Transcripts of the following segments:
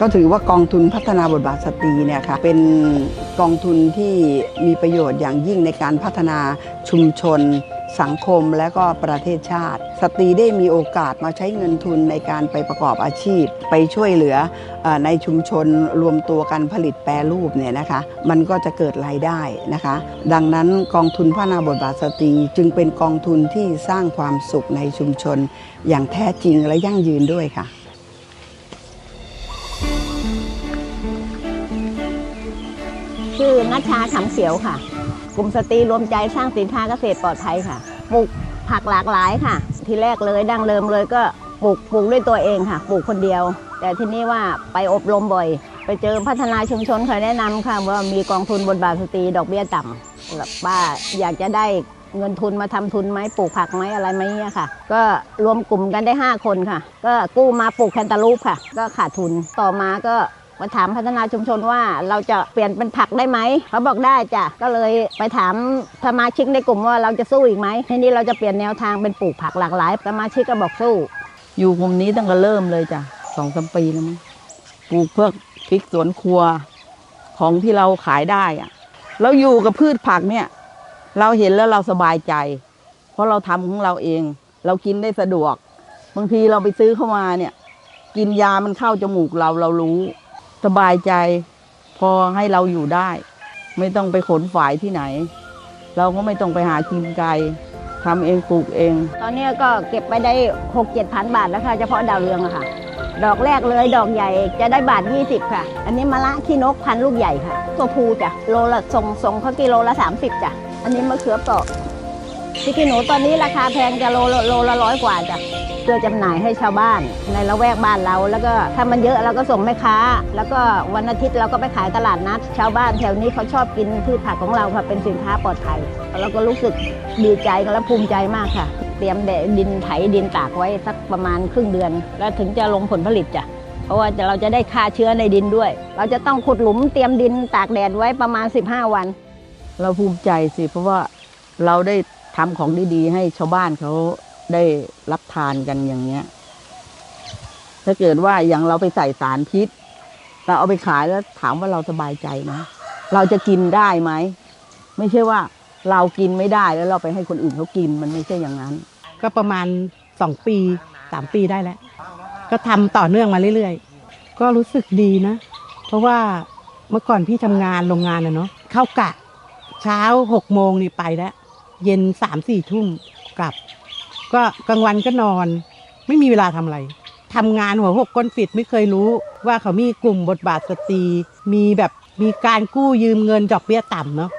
ก็ถือว่ากองทุนพัฒนาบทบาทสตรีเนี่ยค่ะเป็นกองทุนที่มีประโยชน์อย่างยิ่งในการพัฒนาชุมชน สังคมและก็ประเทศชาติ สตรีได้มีโอกาสมาใช้เงินทุนในการไปประกอบอาชีพ ไปช่วยเหลืออในชุมชนรวมตัวกันผลิตแปรรูปเนี่ยนะคะ มันก็จะเกิดรายได้นะคะ ดังนั้นกองทุนพัฒนาบทบาทสตรีจึงเป็นกองทุนที่สร้างความสุขในชุมชน อย่างแท้จริงและยั่งยืนด้วยค่ะ ชื่อนัชชาขำเสียวค่ะ กลุ่มสตรีรวมใจสร้างสินค้าเกษตรปลอดภัยค่ะ ปลูกผักหลากหลายค่ะ ทีแรกเลยดั้งเริ่มเลยก็ปลูกปลูกด้วยตัวเองค่ะ ปลูกคนเดียว แต่ที่นี้ว่าไปอบรมบ่อย ไปเจอพัฒนาชุมชนเคยแนะนำค่ะว่ามีกองทุนบนบาทสตรีดอกเบี้ยต่ำแล้วป้าอยากจะได้เงินทุนมาทำทุนไหมปลูกผักไหมอะไรไหมเนี่ยค่ะ ก็รวมกลุ่มกันได้ 5 คนค่ะ ก็กู้มาปลูกแคนตาลูปค่ะ ก็ขาดทุนต่อมาก็ มาถามพัฒนาชุมชนว่าเราจะเปลี่ยนเป็นผักได้ไหมเขาบอกได้จ้ะก็เลยไปถามสมาชิกในกลุ่มว่าเราจะสู้อีกไหมทีนี้เราจะเปลี่ยนแนวทางเป็นปลูกผักหลากหลายสมาชิกก็บอกสู้ อยู่กลุ่มนี้ตั้งแต่เริ่มเลยจ้ะสองสามปีแล้วมั้งปลูกเพื่อพริกสวนครัวของที่เราขายได้อะเราอยู่กับพืชผักเนี่ย เราเห็นแล้วเราสบายใจ เพราะเราทำของเราเอง เรากินได้สะดวก บางทีเราไปซื้อเข้ามาเนี่ย กินยามันเข้าจมูกเราเรารู้ สบายใจพอให้เราอยู่ได้ ไม่ต้องไปขนฝายที่ไหน เราก็ไม่ต้องไปหากินไกลทำเองปลูกเอง ตอนนี้ก็เก็บไปได้หกเจ็ดพันบาทแล้วค่ะเฉพาะดาวเรืองอะค่ะ ดอกแรกเลยดอกใหญ่จะได้บาท 20 ค่ะ อันนี้มะละขี้นกพันลูกใหญ่ค่ะ ตัวภูจ้ะโลละส่งส่งเขากิโลละ 30จ้ะอันนี้มะเขือเปราะพริกขี้หนูตอนนี้ราคาแพงจะโลละโลละร้อยกว่าจ้ะ พื่อจำหน่ายให้ชาวบ้านในละแวกบ้านเรา แล้วก็ถ้ามันเยอะเราก็ส่งแม่ค้า แล้วก็วันอาทิตย์เราก็ไปขายตลาดนัด ชาวบ้านแถวนี้เขาชอบกินพืชผักของเราค่ะเป็นสินค้าปลอดภัยเราก็รู้สึกดีใจและภูมิใจมากค่ะ เตรียมแดดินไถดินตากไว้สักประมาณครึ่งเดือน แล้วถึงจะลงผลผลิตจ้ะเพราะว่าเราจะได้ฆ่าเชื้อในดินด้วย เราจะต้องขุดหลุมเตรียมดินตากแดดไว้ประมาณ 15 วัน เราภูมิใจสิ เพราะว่าเราได้ทำของดีๆ ให้ชาวบ้านเขา ได้รับทานกันอย่างเงี้ย ถ้าเกิดว่าอย่างเราไปใส่สารพิษ เราเอาไปขายแล้วถามว่าเราสบายใจไหมเราจะกินได้ไหม ไม่ใช่ว่าเรากินไม่ได้แล้วเราไปให้คนอื่นเขากินมันไม่ใช่อย่างนั้น ก็ประมาณสองปีสามปีได้แล้ว ก็ทำต่อเนื่องมาเรื่อยๆ ก็รู้สึกดีนะ เพราะว่าเมื่อก่อนพี่ทำงานโรงงานอะเนาะเข้ากะ เช้าหกโมงนี่ไปแล้ว เย็นสามสี่ทุ่มกลับ ก็กลางวันก็นอน ไม่มีเวลาทำอะไรทำงานหัวหกก้นฟิดไม่เคยรู้ว่าเขามีกลุ่มบทบาทสตรีมีแบบมีการกู้ยืมเงินดอกเบี้ยต่ำเนาะ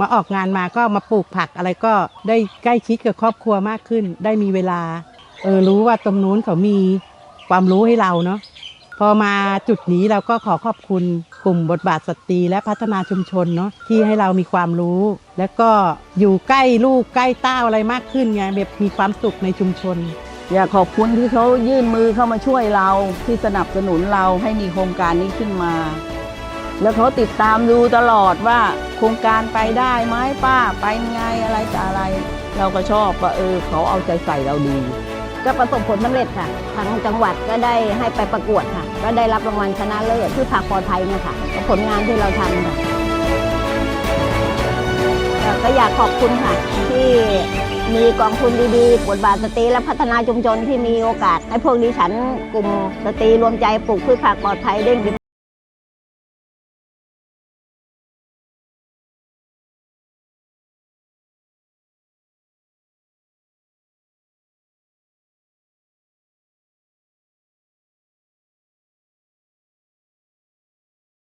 มาออกงานมาก็มาปลูกผักอะไรก็ได้ใกล้ชิดกับครอบครัวมากขึ้น ได้มีเวลา เออรู้ว่าตรงนู้นเขามีความรู้ให้เราเนาะ พอมาจุดนี้เราก็ขอขอบคุณกลุ่มบทบาทสตรีและพัฒนาชุมชนเนาะที่ให้เรามีความรู้ แล้วก็อยู่ใกล้ลูกใกล้เต้าอะไรมากขึ้นไงแบบมีความสุขในชุมชน อยากขอบคุณที่เขายื่นมือเข้ามาช่วยเราที่สนับสนุนเราให้มีโครงการนี้ขึ้นมา แล้วเขาติดตามดูตลอดว่าโครงการไปได้ไหมป้าไปไงอะไรต่ออะไร เราก็ชอบว่าเออเขาเอาใจใส่เราดี ก็ประสบผลสำเร็จค่ะ ทางจังหวัดก็ได้ให้ไปประกวดค่ะ ก็ได้รับรางวัลชนะเลิศพืชผักปลอดภัยเนี่ยค่ะก็ผลงานที่เราทำค่ะก็ก็อยากขอบคุณค่ะ ที่มีกองทุนดีๆบทบาทสตรีและพัฒนาชุมชนที่มีโอกาส ให้พวกดิฉันกลุ่มสตรีรวมใจปลูกพืชผักปลอดภัยได้มี